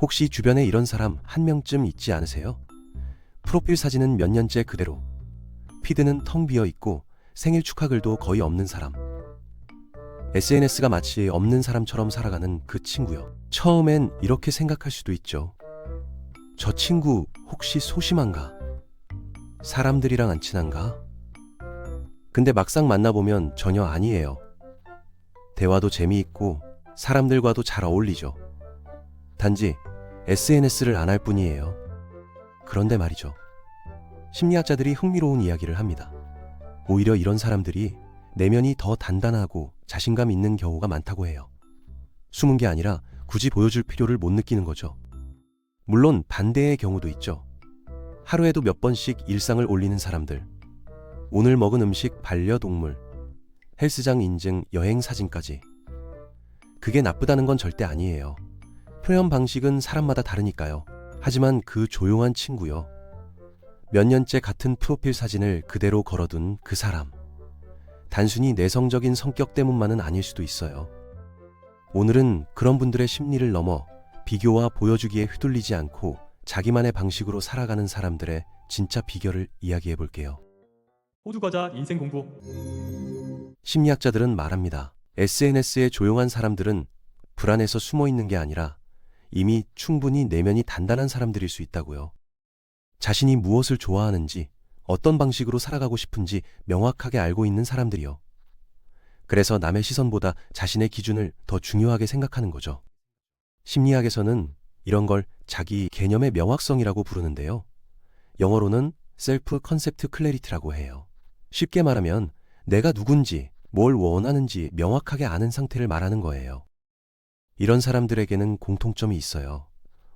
혹시 주변에 이런 사람 한 명쯤 있지 않으세요? 프로필 사진은 몇 년째 그대로. 피드는 텅 비어 있고 생일 축하 글도 거의 없는 사람. SNS가 마치 없는 사람처럼 살아가는 그 친구요. 처음엔 이렇게 생각할 수도 있죠. 저 친구 혹시 소심한가? 사람들이랑 안 친한가? 근데 막상 만나보면 전혀 아니에요. 대화도 재미있고 사람들과도 잘 어울리죠. 단지 SNS를 안 할 뿐이에요. 그런데 말이죠. 심리학자들이 흥미로운 이야기를 합니다. 오히려 이런 사람들이 내면이 더 단단하고 자신감 있는 경우가 많다고 해요. 숨은 게 아니라 굳이 보여줄 필요를 못 느끼는 거죠. 물론 반대의 경우도 있죠. 하루에도 몇 번씩 일상을 올리는 사람들. 오늘 먹은 음식 반려동물. 헬스장 인증 여행 사진까지. 그게 나쁘다는 건 절대 아니에요. 표현 방식은 사람마다 다르니까요. 하지만 그 조용한 친구요. 몇 년째 같은 프로필 사진을 그대로 걸어둔 그 사람. 단순히 내성적인 성격 때문만은 아닐 수도 있어요. 오늘은 그런 분들의 심리를 넘어 비교와 보여주기에 휘둘리지 않고 자기만의 방식으로 살아가는 사람들의 진짜 비결을 이야기해 볼게요. 호두 과자 인생 공부. 심리학자들은 말합니다. SNS의 조용한 사람들은 불안해서 숨어 있는 게 아니라 이미 충분히 내면이 단단한 사람들일 수 있다고요. 자신이 무엇을 좋아하는지, 어떤 방식으로 살아가고 싶은지 명확하게 알고 있는 사람들이요. 그래서 남의 시선보다 자신의 기준을 더 중요하게 생각하는 거죠. 심리학에서는 이런 걸 자기 개념의 명확성이라고 부르는데요. 영어로는 셀프 컨셉트 클래리티라고 해요. 쉽게 말하면 내가 누군지, 뭘 원하는지 명확하게 아는 상태를 말하는 거예요. 이런 사람들에게는 공통점이 있어요.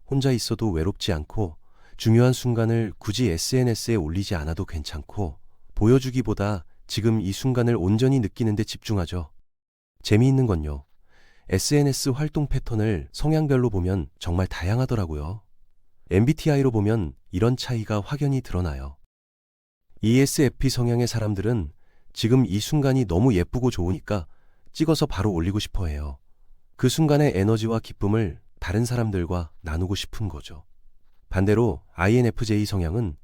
혼자 있어도 외롭지 않고 중요한 순간을 굳이 SNS에 올리지 않아도 괜찮고 보여주기보다 지금 이 순간을 온전히 느끼는 데 집중하죠. 재미있는 건요. SNS 활동 패턴을 성향별로 보면 정말 다양하더라고요. MBTI로 보면 이런 차이가 확연히 드러나요. ESFP 성향의 사람들은 지금 이 순간이 너무 예쁘고 좋으니까 찍어서 바로 올리고 싶어 해요. 그 순간의 에너지와 기쁨을 다른 사람들과 나누고 싶은 거죠. 반대로 INFJ 성향은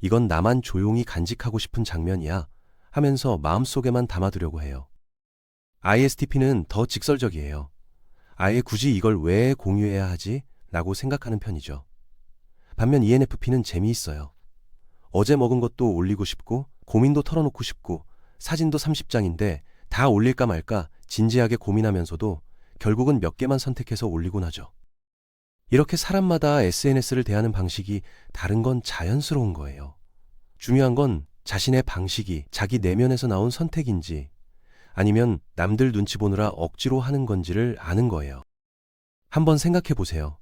이건 나만 조용히 간직하고 싶은 장면이야 하면서 마음속에만 담아두려고 해요. ISTP는 더 직설적이에요. 아예 굳이 이걸 왜 공유해야 하지? 라고 생각하는 편이죠. 반면 ENFP는 재미있어요. 어제 먹은 것도 올리고 싶고, 고민도 털어놓고 싶고, 사진도 30장인데 다 올릴까 말까 진지하게 고민하면서도 결국은 몇 개만 선택해서 올리곤 하죠. 이렇게 사람마다 SNS를 대하는 방식이 다른 건 자연스러운 거예요. 중요한 건 자신의 방식이 자기 내면에서 나온 선택인지 아니면 남들 눈치 보느라 억지로 하는 건지를 아는 거예요. 한번 생각해 보세요.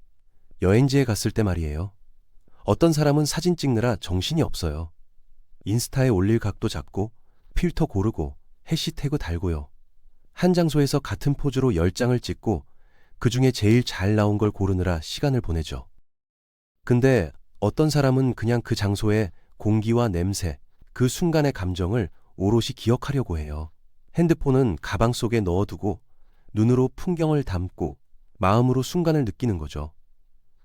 여행지에 갔을 때 말이에요. 어떤 사람은 사진 찍느라 정신이 없어요. 인스타에 올릴 각도 잡고 필터 고르고 해시태그 달고요. 한 장소에서 같은 포즈로 10장을 찍고 그 중에 제일 잘 나온 걸 고르느라 시간을 보내죠. 근데 어떤 사람은 그냥 그 장소의 공기와 냄새, 그 순간의 감정을 오롯이 기억하려고 해요. 핸드폰은 가방 속에 넣어두고 눈으로 풍경을 담고 마음으로 순간을 느끼는 거죠.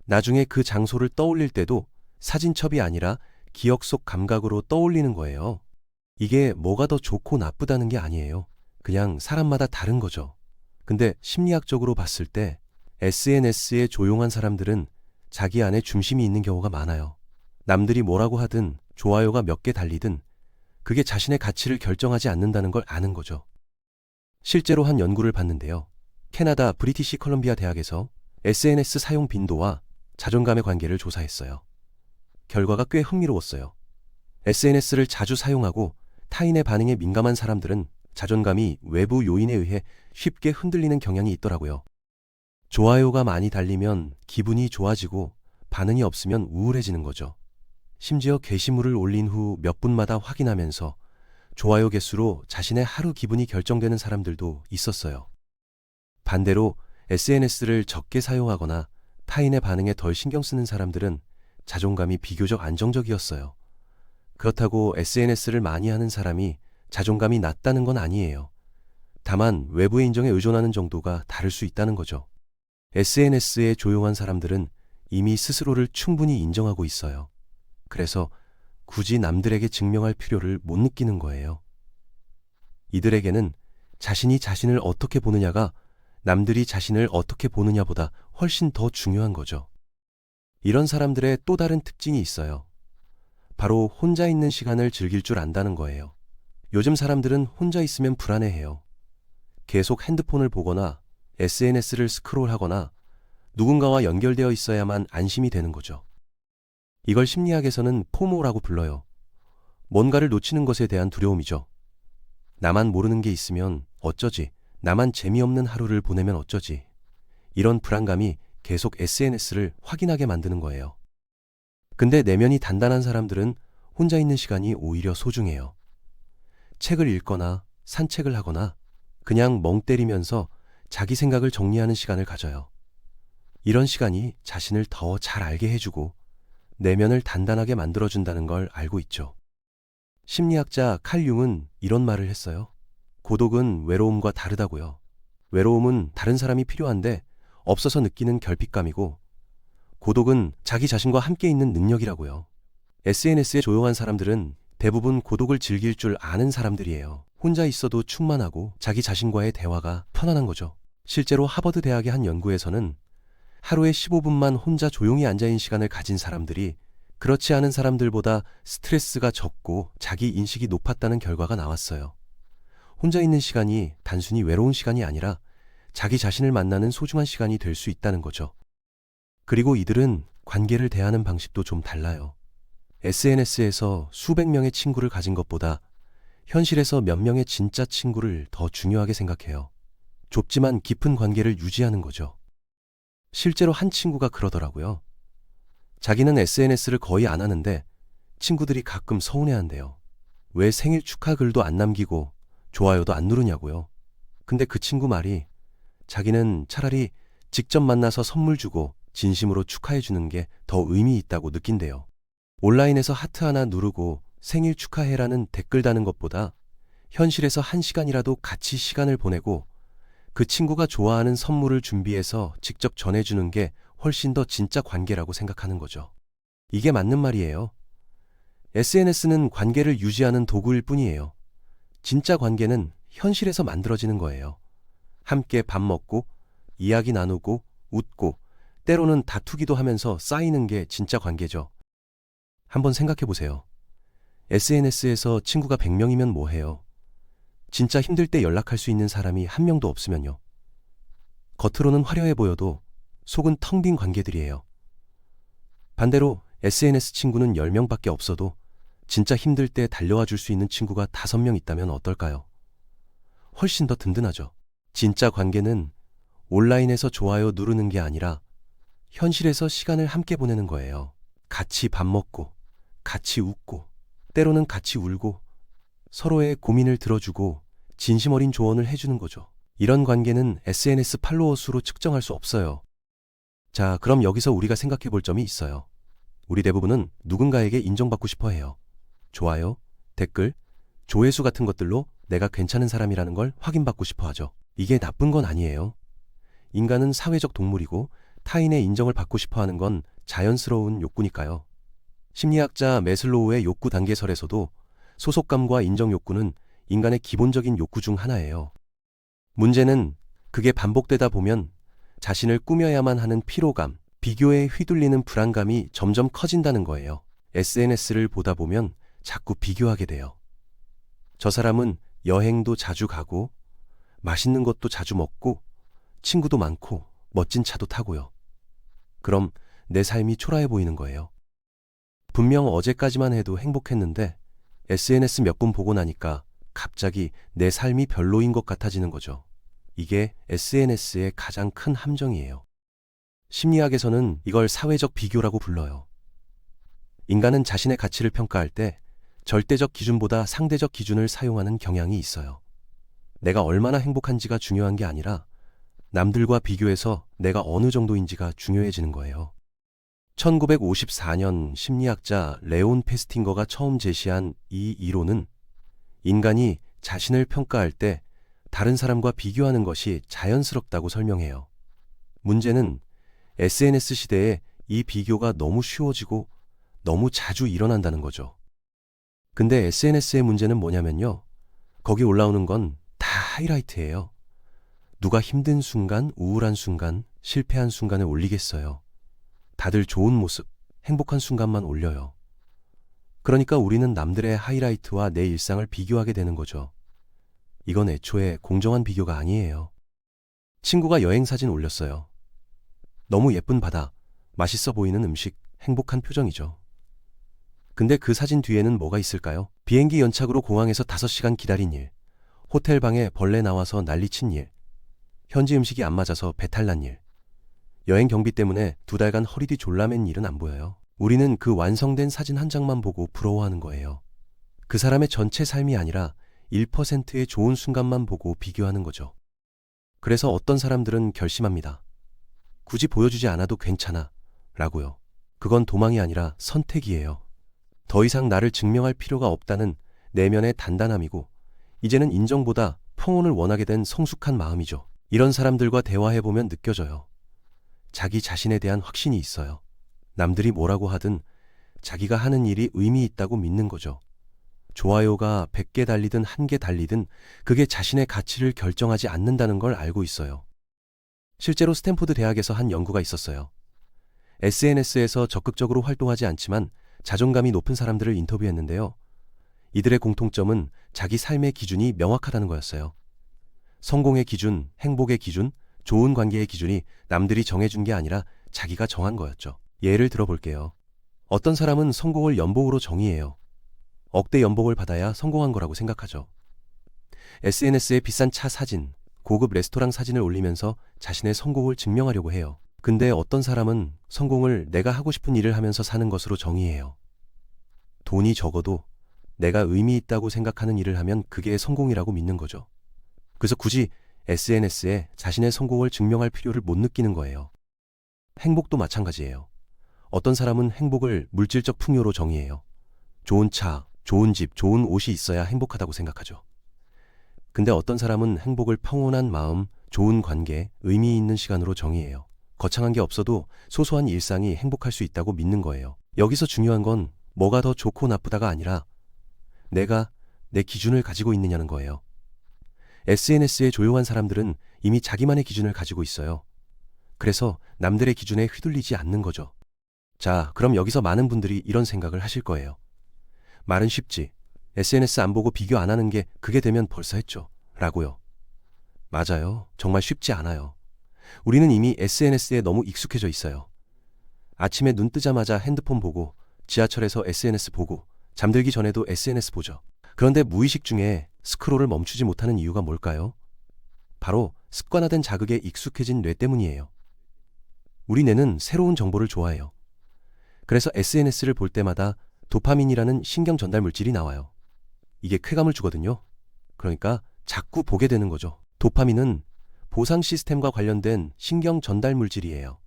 나중에 그 장소를 떠올릴 때도 사진첩이 아니라 기억 속 감각으로 떠올리는 거예요. 이게 뭐가 더 좋고 나쁘다는 게 아니에요. 그냥 사람마다 다른 거죠. 근데 심리학적으로 봤을 때 SNS에 조용한 사람들은 자기 안에 중심이 있는 경우가 많아요. 남들이 뭐라고 하든 좋아요가 몇 개 달리든 그게 자신의 가치를 결정하지 않는다는 걸 아는 거죠. 실제로 한 연구를 봤는데요. 캐나다 브리티시 컬럼비아 대학에서 SNS 사용 빈도와 자존감의 관계를 조사했어요. 결과가 꽤 흥미로웠어요. SNS를 자주 사용하고 타인의 반응에 민감한 사람들은 자존감이 외부 요인에 의해 쉽게 흔들리는 경향이 있더라고요. 좋아요가 많이 달리면 기분이 좋아지고 반응이 없으면 우울해지는 거죠. 심지어 게시물을 올린 후 몇 분마다 확인하면서 좋아요 개수로 자신의 하루 기분이 결정되는 사람들도 있었어요. 반대로 SNS를 적게 사용하거나 타인의 반응에 덜 신경 쓰는 사람들은 자존감이 비교적 안정적이었어요. 그렇다고 SNS를 많이 하는 사람이 자존감이 낮다는 건 아니에요. 다만 외부의 인정에 의존하는 정도가 다를 수 있다는 거죠. SNS에 조용한 사람들은 이미 스스로를 충분히 인정하고 있어요. 그래서 굳이 남들에게 증명할 필요를 못 느끼는 거예요. 이들에게는 자신이 자신을 어떻게 보느냐가 남들이 자신을 어떻게 보느냐보다 훨씬 더 중요한 거죠. 이런 사람들의 또 다른 특징이 있어요. 바로 혼자 있는 시간을 즐길 줄 안다는 거예요. 요즘 사람들은 혼자 있으면 불안해해요. 계속 핸드폰을 보거나 SNS를 스크롤하거나 누군가와 연결되어 있어야만 안심이 되는 거죠. 이걸 심리학에서는 포모라고 불러요. 뭔가를 놓치는 것에 대한 두려움이죠. 나만 모르는 게 있으면 어쩌지? 나만 재미없는 하루를 보내면 어쩌지? 이런 불안감이 계속 SNS를 확인하게 만드는 거예요. 근데 내면이 단단한 사람들은 혼자 있는 시간이 오히려 소중해요. 책을 읽거나 산책을 하거나 그냥 멍 때리면서 자기 생각을 정리하는 시간을 가져요. 이런 시간이 자신을 더 잘 알게 해주고 내면을 단단하게 만들어준다는 걸 알고 있죠. 심리학자 칼 융은 이런 말을 했어요. 고독은 외로움과 다르다고요. 외로움은 다른 사람이 필요한데 없어서 느끼는 결핍감이고 고독은 자기 자신과 함께 있는 능력이라고요. SNS에 조용한 사람들은 대부분 고독을 즐길 줄 아는 사람들이에요. 혼자 있어도 충만하고 자기 자신과의 대화가 편안한 거죠. 실제로 하버드 대학의 한 연구에서는 하루에 15분만 혼자 조용히 앉아있는 시간을 가진 사람들이 그렇지 않은 사람들보다 스트레스가 적고 자기 인식이 높았다는 결과가 나왔어요. 혼자 있는 시간이 단순히 외로운 시간이 아니라 자기 자신을 만나는 소중한 시간이 될 수 있다는 거죠. 그리고 이들은 관계를 대하는 방식도 좀 달라요. SNS에서 수백 명의 친구를 가진 것보다 현실에서 몇 명의 진짜 친구를 더 중요하게 생각해요. 좁지만 깊은 관계를 유지하는 거죠. 실제로 한 친구가 그러더라고요. 자기는 SNS를 거의 안 하는데 친구들이 가끔 서운해한대요. 왜 생일 축하 글도 안 남기고 좋아요도 안 누르냐고요. 근데 그 친구 말이 자기는 차라리 직접 만나서 선물 주고 진심으로 축하해 주는 게 더 의미 있다고 느낀대요. 온라인에서 하트 하나 누르고 생일 축하해라는 댓글 다는 것보다 현실에서 한 시간이라도 같이 시간을 보내고 그 친구가 좋아하는 선물을 준비해서 직접 전해주는 게 훨씬 더 진짜 관계라고 생각하는 거죠. 이게 맞는 말이에요. SNS는 관계를 유지하는 도구일 뿐이에요. 진짜 관계는 현실에서 만들어지는 거예요. 함께 밥 먹고, 이야기 나누고, 웃고, 때로는 다투기도 하면서 쌓이는 게 진짜 관계죠. 한번 생각해 보세요. SNS에서 친구가 100명이면 뭐해요? 진짜 힘들 때 연락할 수 있는 사람이 한 명도 없으면요. 겉으로는 화려해 보여도 속은 텅 빈 관계들이에요. 반대로 SNS 친구는 10명밖에 없어도 진짜 힘들 때 달려와 줄 수 있는 친구가 5명 있다면 어떨까요? 훨씬 더 든든하죠. 진짜 관계는 온라인에서 좋아요 누르는 게 아니라 현실에서 시간을 함께 보내는 거예요. 같이 밥 먹고, 같이 웃고, 때로는 같이 울고, 서로의 고민을 들어주고, 진심 어린 조언을 해주는 거죠. 이런 관계는 SNS 팔로워 수로 측정할 수 없어요. 자, 그럼 여기서 우리가 생각해 볼 점이 있어요. 우리 대부분은 누군가에게 인정받고 싶어 해요. 좋아요, 댓글, 조회수 같은 것들로 내가 괜찮은 사람이라는 걸 확인받고 싶어 하죠. 이게 나쁜 건 아니에요. 인간은 사회적 동물이고 타인의 인정을 받고 싶어 하는 건 자연스러운 욕구니까요. 심리학자 메슬로우의 욕구 단계설에서도 소속감과 인정 욕구는 인간의 기본적인 욕구 중 하나예요. 문제는 그게 반복되다 보면 자신을 꾸며야만 하는 피로감, 비교에 휘둘리는 불안감이 점점 커진다는 거예요. SNS를 보다 보면 자꾸 비교하게 돼요. 저 사람은 여행도 자주 가고, 맛있는 것도 자주 먹고, 친구도 많고, 멋진 차도 타고요. 그럼 내 삶이 초라해 보이는 거예요. 분명 어제까지만 해도 행복했는데 SNS 몇 분 보고 나니까 갑자기 내 삶이 별로인 것 같아지는 거죠. 이게 SNS의 가장 큰 함정이에요. 심리학에서는 이걸 사회적 비교라고 불러요. 인간은 자신의 가치를 평가할 때 절대적 기준보다 상대적 기준을 사용하는 경향이 있어요. 내가 얼마나 행복한지가 중요한 게 아니라 남들과 비교해서 내가 어느 정도인지가 중요해지는 거예요. 1954년 심리학자 레온 페스팅거가 처음 제시한 이 이론은 인간이 자신을 평가할 때 다른 사람과 비교하는 것이 자연스럽다고 설명해요. 문제는 SNS 시대에 이 비교가 너무 쉬워지고 너무 자주 일어난다는 거죠. 근데 SNS의 문제는 뭐냐면요. 거기 올라오는 건 다 하이라이트예요. 누가 힘든 순간, 우울한 순간, 실패한 순간을 올리겠어요. 다들 좋은 모습, 행복한 순간만 올려요. 그러니까 우리는 남들의 하이라이트와 내 일상을 비교하게 되는 거죠. 이건 애초에 공정한 비교가 아니에요. 친구가 여행 사진 올렸어요. 너무 예쁜 바다, 맛있어 보이는 음식, 행복한 표정이죠. 근데 그 사진 뒤에는 뭐가 있을까요? 비행기 연착으로 공항에서 5시간 기다린 일, 호텔 방에 벌레 나와서 난리 친 일, 현지 음식이 안 맞아서 배탈 난 일, 여행 경비 때문에 두 달간 허리뒤 졸라맨 일은 안 보여요. 우리는 그 완성된 사진 한 장만 보고 부러워하는 거예요. 그 사람의 전체 삶이 아니라 1%의 좋은 순간만 보고 비교하는 거죠. 그래서 어떤 사람들은 결심합니다. 굳이 보여주지 않아도 괜찮아. 라고요. 그건 도망이 아니라 선택이에요. 더 이상 나를 증명할 필요가 없다는 내면의 단단함이고, 이제는 인정보다 평온을 원하게 된 성숙한 마음이죠. 이런 사람들과 대화해보면 느껴져요. 자기 자신에 대한 확신이 있어요. 남들이 뭐라고 하든 자기가 하는 일이 의미 있다고 믿는 거죠. 좋아요가 100개 달리든 1개 달리든 그게 자신의 가치를 결정하지 않는다는 걸 알고 있어요. 실제로 스탠포드 대학에서 한 연구가 있었어요. SNS에서 적극적으로 활동하지 않지만 자존감이 높은 사람들을 인터뷰했는데요. 이들의 공통점은 자기 삶의 기준이 명확하다는 거였어요. 성공의 기준, 행복의 기준, 좋은 관계의 기준이 남들이 정해준 게 아니라 자기가 정한 거였죠. 예를 들어볼게요. 어떤 사람은 성공을 연봉으로 정의해요. 억대 연봉을 받아야 성공한 거라고 생각하죠. SNS에 비싼 차 사진, 고급 레스토랑 사진을 올리면서 자신의 성공을 증명하려고 해요. 근데 어떤 사람은 성공을 내가 하고 싶은 일을 하면서 사는 것으로 정의해요. 돈이 적어도 내가 의미 있다고 생각하는 일을 하면 그게 성공이라고 믿는 거죠. 그래서 굳이 SNS에 자신의 성공을 증명할 필요를 못 느끼는 거예요. 행복도 마찬가지예요. 어떤 사람은 행복을 물질적 풍요로 정의해요. 좋은 차, 좋은 집, 좋은 옷이 있어야 행복하다고 생각하죠. 근데 어떤 사람은 행복을 평온한 마음, 좋은 관계, 의미 있는 시간으로 정의해요. 거창한 게 없어도 소소한 일상이 행복할 수 있다고 믿는 거예요. 여기서 중요한 건 뭐가 더 좋고 나쁘다가 아니라 내가 내 기준을 가지고 있느냐는 거예요. SNS에 조용한 사람들은 이미 자기만의 기준을 가지고 있어요. 그래서 남들의 기준에 휘둘리지 않는 거죠. 자, 그럼 여기서 많은 분들이 이런 생각을 하실 거예요. 말은 쉽지. SNS 안 보고 비교 안 하는 게 그게 되면 벌써 했죠. 라고요. 맞아요. 정말 쉽지 않아요. 우리는 이미 SNS에 너무 익숙해져 있어요. 아침에 눈 뜨자마자 핸드폰 보고, 지하철에서 SNS 보고, 잠들기 전에도 SNS 보죠. 그런데 무의식 중에 스크롤을 멈추지 못하는 이유가 뭘까요? 바로 습관화된 자극에 익숙해진 뇌 때문이에요. 우리 뇌는 새로운 정보를 좋아해요. 그래서 SNS를 볼 때마다 도파민이라는 신경 전달 물질이 나와요. 이게 쾌감을 주거든요. 그러니까 자꾸 보게 되는 거죠. 도파민은 보상 시스템과 관련된 신경 전달 물질이에요.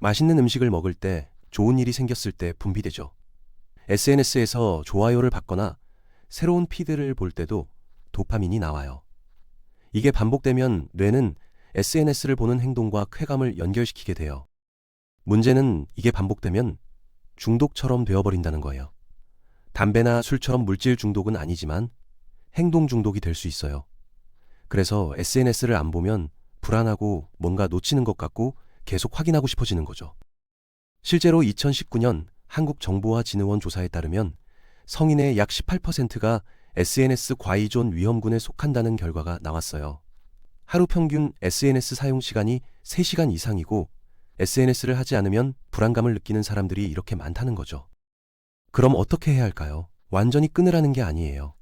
맛있는 음식을 먹을 때, 좋은 일이 생겼을 때 분비되죠. SNS에서 좋아요를 받거나 새로운 피드를 볼 때도 도파민이 나와요. 이게 반복되면 뇌는 SNS를 보는 행동과 쾌감을 연결시키게 돼요. 문제는 이게 반복되면 중독처럼 되어버린다는 거예요. 담배나 술처럼 물질 중독은 아니지만 행동 중독이 될 수 있어요. 그래서 SNS를 안 보면 불안하고 뭔가 놓치는 것 같고 계속 확인하고 싶어지는 거죠. 실제로 2019년 한국정보화진흥원 조사에 따르면 성인의 약 18%가 SNS 과의존 위험군에 속한다는 결과가 나왔어요. 하루 평균 SNS 사용 시간이 3시간 이상이고 SNS를 하지 않으면 불안감을 느끼는 사람들이 이렇게 많다는 거죠. 그럼 어떻게 해야 할까요? 완전히 끊으라는 게 아니에요.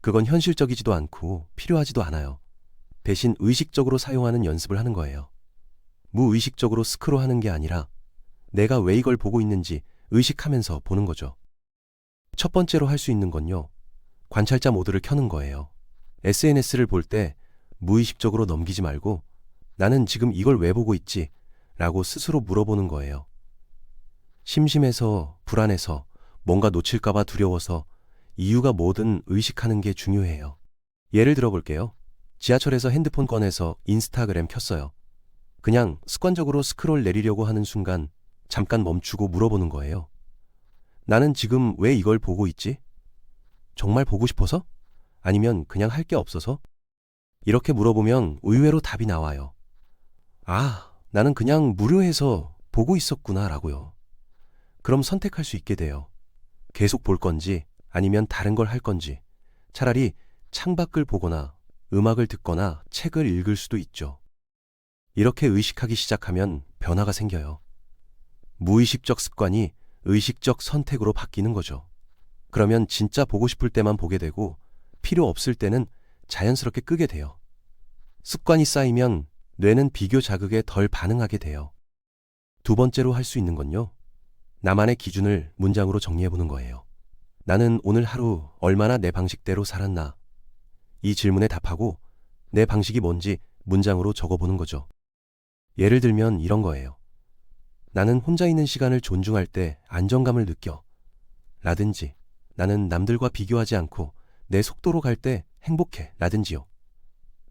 그건 현실적이지도 않고 필요하지도 않아요. 대신 의식적으로 사용하는 연습을 하는 거예요. 무의식적으로 스크롤하는 게 아니라 내가 왜 이걸 보고 있는지 의식하면서 보는 거죠. 첫 번째로 할 수 있는 건요. 관찰자 모드를 켜는 거예요. SNS를 볼 때 무의식적으로 넘기지 말고 나는 지금 이걸 왜 보고 있지? 라고 스스로 물어보는 거예요. 심심해서, 불안해서, 뭔가 놓칠까봐 두려워서 이유가 뭐든 의식하는 게 중요해요. 예를 들어 볼게요. 지하철에서 핸드폰 꺼내서 인스타그램 켰어요. 그냥 습관적으로 스크롤 내리려고 하는 순간 잠깐 멈추고 물어보는 거예요. 나는 지금 왜 이걸 보고 있지? 정말 보고 싶어서? 아니면 그냥 할 게 없어서? 이렇게 물어보면 의외로 답이 나와요. 아, 나는 그냥 무료해서 보고 있었구나 라고요. 그럼 선택할 수 있게 돼요. 계속 볼 건지 아니면 다른 걸 할 건지 차라리 창밖을 보거나 음악을 듣거나 책을 읽을 수도 있죠. 이렇게 의식하기 시작하면 변화가 생겨요. 무의식적 습관이 의식적 선택으로 바뀌는 거죠. 그러면 진짜 보고 싶을 때만 보게 되고 필요 없을 때는 자연스럽게 끄게 돼요. 습관이 쌓이면 뇌는 비교 자극에 덜 반응하게 돼요. 두 번째로 할 수 있는 건요. 나만의 기준을 문장으로 정리해 보는 거예요. 나는 오늘 하루 얼마나 내 방식대로 살았나? 이 질문에 답하고 내 방식이 뭔지 문장으로 적어 보는 거죠. 예를 들면 이런 거예요. 나는 혼자 있는 시간을 존중할 때 안정감을 느껴. 라든지 나는 남들과 비교하지 않고 내 속도로 갈 때 행복해. 라든지요.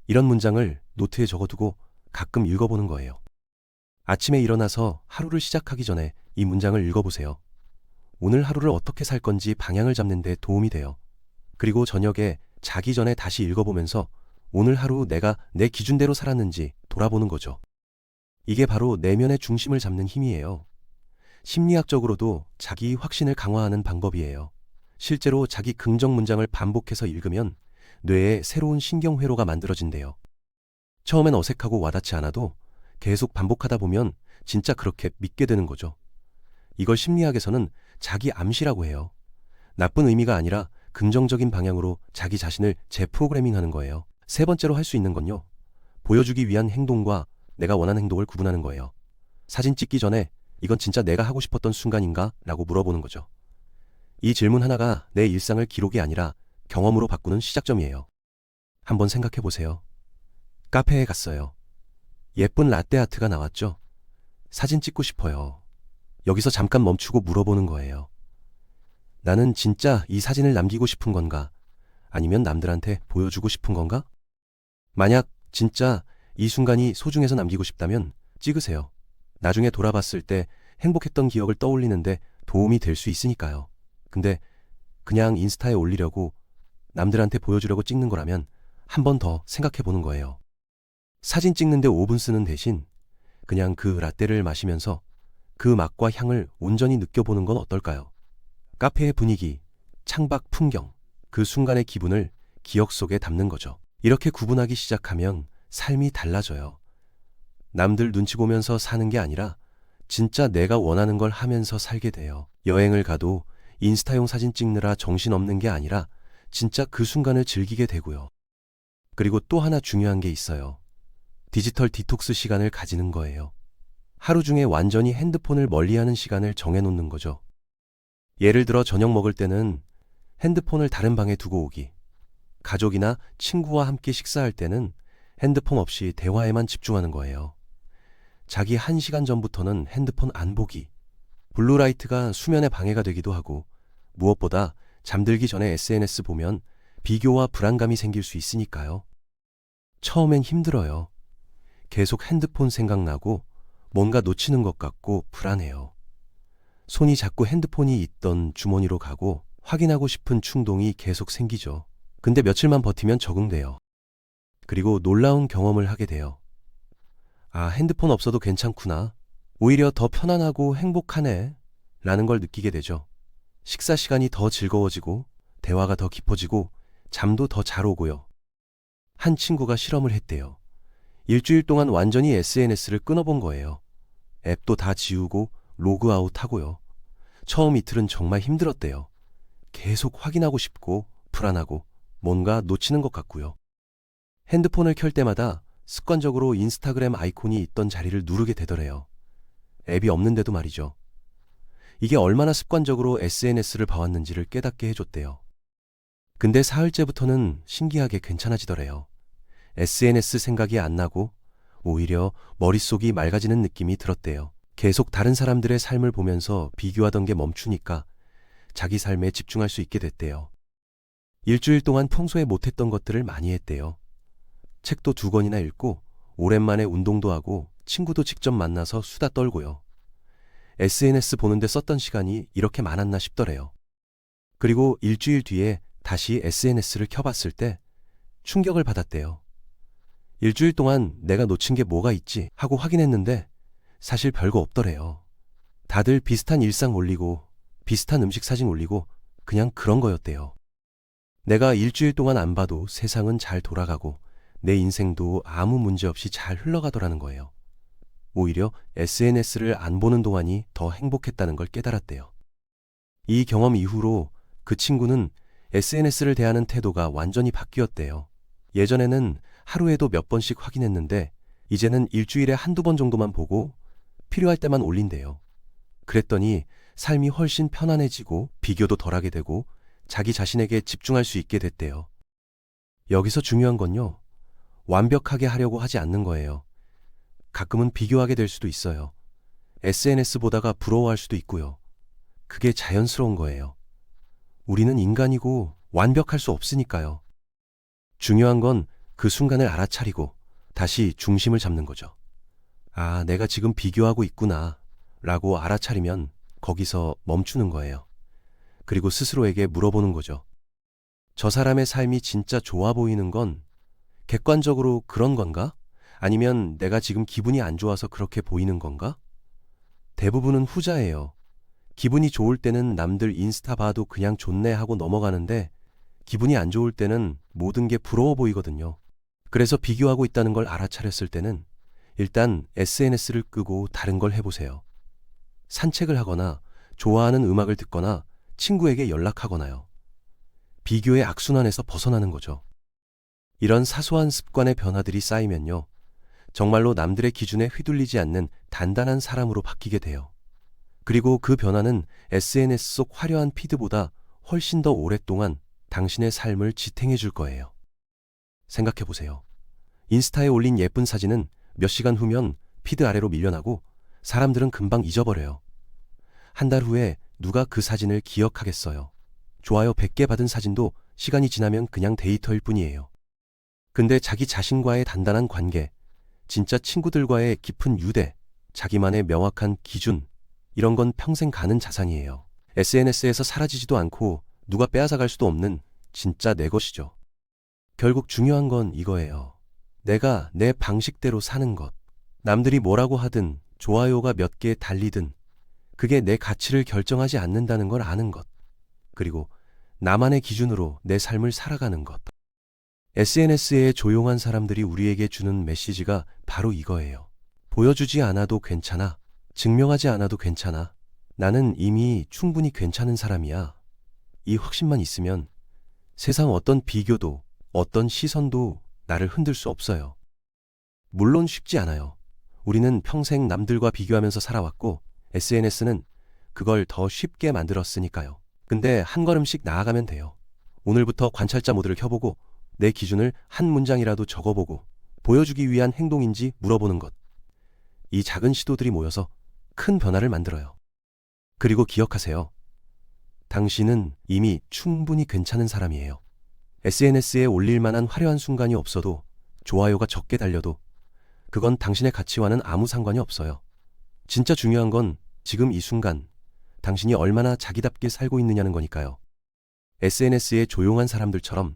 이런 문장을 노트에 적어두고 가끔 읽어보는 거예요. 아침에 일어나서 하루를 시작하기 전에 이 문장을 읽어보세요. 오늘 하루를 어떻게 살 건지 방향을 잡는 데 도움이 돼요. 그리고 저녁에 자기 전에 다시 읽어보면서 오늘 하루 내가 내 기준대로 살았는지 돌아보는 거죠. 이게 바로 내면의 중심을 잡는 힘이에요. 심리학적으로도 자기 확신을 강화하는 방법이에요. 실제로 자기 긍정 문장을 반복해서 읽으면 뇌에 새로운 신경회로가 만들어진대요. 처음엔 어색하고 와닿지 않아도 계속 반복하다 보면 진짜 그렇게 믿게 되는 거죠. 이걸 심리학에서는 자기 암시라고 해요. 나쁜 의미가 아니라 긍정적인 방향으로 자기 자신을 재프로그래밍 하는 거예요. 세 번째로 할 수 있는 건요. 보여주기 위한 행동과 내가 원하는 행동을 구분하는 거예요. 사진 찍기 전에 이건 진짜 내가 하고 싶었던 순간인가? 라고 물어보는 거죠. 이 질문 하나가 내 일상을 기록이 아니라 경험으로 바꾸는 시작점이에요. 한번 생각해 보세요. 카페에 갔어요. 예쁜 라떼 아트가 나왔죠? 사진 찍고 싶어요. 여기서 잠깐 멈추고 물어보는 거예요. 나는 진짜 이 사진을 남기고 싶은 건가? 아니면 남들한테 보여주고 싶은 건가? 만약 진짜 이 순간이 소중해서 남기고 싶다면 찍으세요. 나중에 돌아봤을 때 행복했던 기억을 떠올리는데 도움이 될 수 있으니까요. 근데 그냥 인스타에 올리려고 남들한테 보여주려고 찍는 거라면 한 번 더 생각해 보는 거예요. 사진 찍는데 5분 쓰는 대신 그냥 그 라떼를 마시면서 그 맛과 향을 온전히 느껴보는 건 어떨까요? 카페의 분위기, 창밖 풍경, 그 순간의 기분을 기억 속에 담는 거죠. 이렇게 구분하기 시작하면 삶이 달라져요. 남들 눈치 보면서 사는 게 아니라 진짜 내가 원하는 걸 하면서 살게 돼요. 여행을 가도 인스타용 사진 찍느라 정신없는 게 아니라 진짜 그 순간을 즐기게 되고요. 그리고 또 하나 중요한 게 있어요. 디지털 디톡스 시간을 가지는 거예요. 하루 중에 완전히 핸드폰을 멀리하는 시간을 정해놓는 거죠. 예를 들어 저녁 먹을 때는 핸드폰을 다른 방에 두고 오기. 가족이나 친구와 함께 식사할 때는 핸드폰 없이 대화에만 집중하는 거예요. 자기 한 시간 전부터는 핸드폰 안 보기. 블루라이트가 수면에 방해가 되기도 하고 무엇보다 잠들기 전에 SNS 보면 비교와 불안감이 생길 수 있으니까요. 처음엔 힘들어요. 계속 핸드폰 생각나고 뭔가 놓치는 것 같고 불안해요. 손이 자꾸 핸드폰이 있던 주머니로 가고 확인하고 싶은 충동이 계속 생기죠. 근데 며칠만 버티면 적응돼요. 그리고 놀라운 경험을 하게 돼요. 아, 핸드폰 없어도 괜찮구나. 오히려 더 편안하고 행복하네. 라는 걸 느끼게 되죠. 식사 시간이 더 즐거워지고, 대화가 더 깊어지고, 잠도 더 잘 오고요. 한 친구가 실험을 했대요. 일주일 동안 완전히 SNS를 끊어본 거예요. 앱도 다 지우고 로그아웃 하고요. 처음 이틀은 정말 힘들었대요. 계속 확인하고 싶고 불안하고 뭔가 놓치는 것 같고요. 핸드폰을 켤 때마다 습관적으로 인스타그램 아이콘이 있던 자리를 누르게 되더래요. 앱이 없는데도 말이죠. 이게 얼마나 습관적으로 SNS를 봐왔는지를 깨닫게 해줬대요. 근데 사흘째부터는 신기하게 괜찮아지더래요. SNS 생각이 안 나고 오히려 머릿속이 맑아지는 느낌이 들었대요. 계속 다른 사람들의 삶을 보면서 비교하던 게 멈추니까 자기 삶에 집중할 수 있게 됐대요. 일주일 동안 평소에 못했던 것들을 많이 했대요. 책도 두 권이나 읽고 오랜만에 운동도 하고 친구도 직접 만나서 수다 떨고요. SNS 보는데 썼던 시간이 이렇게 많았나 싶더래요. 그리고 일주일 뒤에 다시 SNS를 켜봤을 때 충격을 받았대요. 일주일 동안 내가 놓친 게 뭐가 있지 하고 확인했는데 사실 별거 없더래요. 다들 비슷한 일상 올리고 비슷한 음식 사진 올리고 그냥 그런 거였대요. 내가 일주일 동안 안 봐도 세상은 잘 돌아가고 내 인생도 아무 문제 없이 잘 흘러가더라는 거예요. 오히려 SNS를 안 보는 동안이 더 행복했다는 걸 깨달았대요. 이 경험 이후로 그 친구는 SNS를 대하는 태도가 완전히 바뀌었대요. 예전에는 하루에도 몇 번씩 확인했는데 이제는 일주일에 한두 번 정도만 보고 필요할 때만 올린대요. 그랬더니 삶이 훨씬 편안해지고 비교도 덜하게 되고 자기 자신에게 집중할 수 있게 됐대요. 여기서 중요한 건요. 완벽하게 하려고 하지 않는 거예요. 가끔은 비교하게 될 수도 있어요. SNS 보다가 부러워할 수도 있고요. 그게 자연스러운 거예요. 우리는 인간이고 완벽할 수 없으니까요. 중요한 건 그 순간을 알아차리고 다시 중심을 잡는 거죠. 아, 내가 지금 비교하고 있구나. 라고 알아차리면 거기서 멈추는 거예요. 그리고 스스로에게 물어보는 거죠. 저 사람의 삶이 진짜 좋아 보이는 건 객관적으로 그런 건가? 아니면 내가 지금 기분이 안 좋아서 그렇게 보이는 건가? 대부분은 후자예요. 기분이 좋을 때는 남들 인스타 봐도 그냥 좋네 하고 넘어가는데 기분이 안 좋을 때는 모든 게 부러워 보이거든요. 그래서 비교하고 있다는 걸 알아차렸을 때는 일단 SNS를 끄고 다른 걸 해보세요. 산책을 하거나 좋아하는 음악을 듣거나 친구에게 연락하거나요. 비교의 악순환에서 벗어나는 거죠. 이런 사소한 습관의 변화들이 쌓이면요. 정말로 남들의 기준에 휘둘리지 않는 단단한 사람으로 바뀌게 돼요. 그리고 그 변화는 SNS 속 화려한 피드보다 훨씬 더 오랫동안 당신의 삶을 지탱해 줄 거예요. 생각해 보세요. 인스타에 올린 예쁜 사진은 몇 시간 후면 피드 아래로 밀려나고 사람들은 금방 잊어버려요. 한 달 후에 누가 그 사진을 기억하겠어요. 좋아요 100개 받은 사진도 시간이 지나면 그냥 데이터일 뿐이에요. 근데 자기 자신과의 단단한 관계, 진짜 친구들과의 깊은 유대, 자기만의 명확한 기준, 이런 건 평생 가는 자산이에요. SNS에서 사라지지도 않고 누가 빼앗아갈 수도 없는 진짜 내 것이죠. 결국 중요한 건 이거예요. 내가 내 방식대로 사는 것. 남들이 뭐라고 하든 좋아요가 몇 개 달리든 그게 내 가치를 결정하지 않는다는 걸 아는 것. 그리고 나만의 기준으로 내 삶을 살아가는 것. SNS에 조용한 사람들이 우리에게 주는 메시지가 바로 이거예요. 보여주지 않아도 괜찮아. 증명하지 않아도 괜찮아. 나는 이미 충분히 괜찮은 사람이야. 이 확신만 있으면 세상 어떤 비교도 어떤 시선도 나를 흔들 수 없어요. 물론 쉽지 않아요. 우리는 평생 남들과 비교하면서 살아왔고 SNS는 그걸 더 쉽게 만들었으니까요. 근데 한 걸음씩 나아가면 돼요. 오늘부터 관찰자 모드를 켜보고 내 기준을 한 문장이라도 적어보고 보여주기 위한 행동인지 물어보는 것. 이 작은 시도들이 모여서 큰 변화를 만들어요. 그리고 기억하세요. 당신은 이미 충분히 괜찮은 사람이에요. SNS에 올릴 만한 화려한 순간이 없어도 좋아요가 적게 달려도 그건 당신의 가치와는 아무 상관이 없어요. 진짜 중요한 건 지금 이 순간 당신이 얼마나 자기답게 살고 있느냐는 거니까요. SNS의 조용한 사람들처럼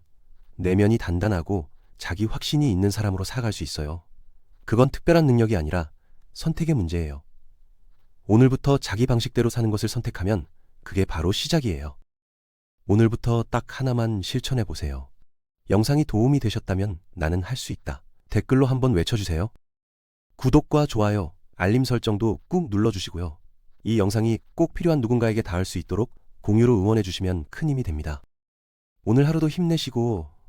내면이 단단하고 자기 확신이 있는 사람으로 살아갈 수 있어요. 그건 특별한 능력이 아니라 선택의 문제예요. 오늘부터 자기 방식대로 사는 것을 선택하면 그게 바로 시작이에요. 오늘부터 딱 하나만 실천해 보세요. 영상이 도움이 되셨다면 나는 할 수 있다. 댓글로 한번 외쳐주세요. 구독과 좋아요, 알림 설정도 꾹 눌러주시고요. 이 영상이 꼭 필요한 누군가에게 닿을 수 있도록 공유로 응원해 주시면 큰 힘이 됩니다. 오늘 하루도 힘내시고